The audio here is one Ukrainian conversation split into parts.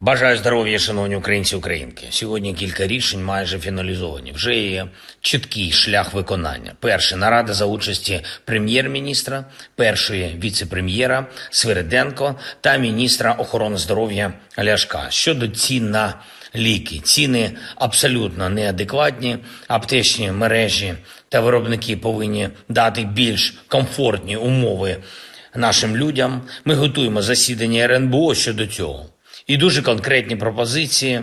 Бажаю здоров'я, шановні українці українки. Сьогодні кілька рішень майже фіналізовані. Вже є чіткий шлях виконання. Перше нарада за участі прем'єр-міністра, першої віце-прем'єра Свириденко та міністра охорони здоров'я Ляшка щодо цін на ліки. Ціни абсолютно неадекватні. Аптечні мережі та виробники повинні дати більш комфортні умови нашим людям. Ми готуємо засідання РНБО щодо цього і дуже конкретні пропозиції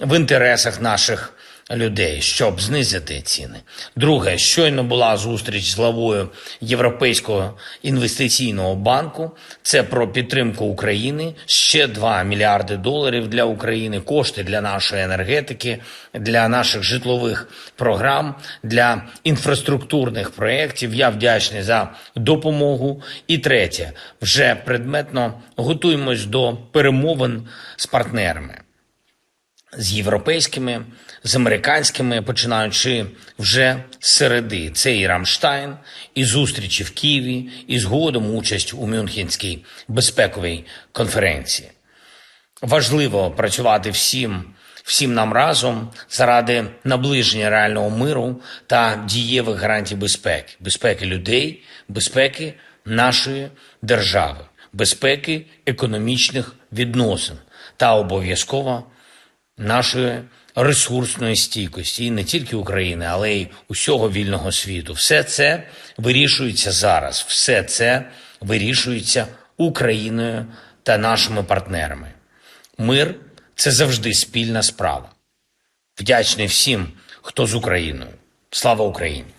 в інтересах наших людей, щоб знизити ціни. Друге, щойно була зустріч з главою Європейського інвестиційного банку. Це про підтримку України. Ще 2 мільярди доларів для України, кошти для нашої енергетики, для наших житлових програм, для інфраструктурних проєктів. Я вдячний за допомогу. І третє, вже предметно готуємось до перемовин з партнерами з європейськими, з американськими, починаючи вже з середи. Це і Рамштайн, і зустрічі в Києві, і згодом участь у Мюнхенській безпековій конференції. Важливо працювати всім, всім нам разом заради наближення реального миру та дієвих гарантій безпеки, безпеки людей, безпеки нашої держави, безпеки економічних відносин та обов'язково нашої ресурсної стійкості і не тільки України, але й усього вільного світу. Все це вирішується зараз. Все це вирішується Україною та нашими партнерами. Мир це завжди спільна справа. Вдячний всім, хто з Україною. Слава Україні!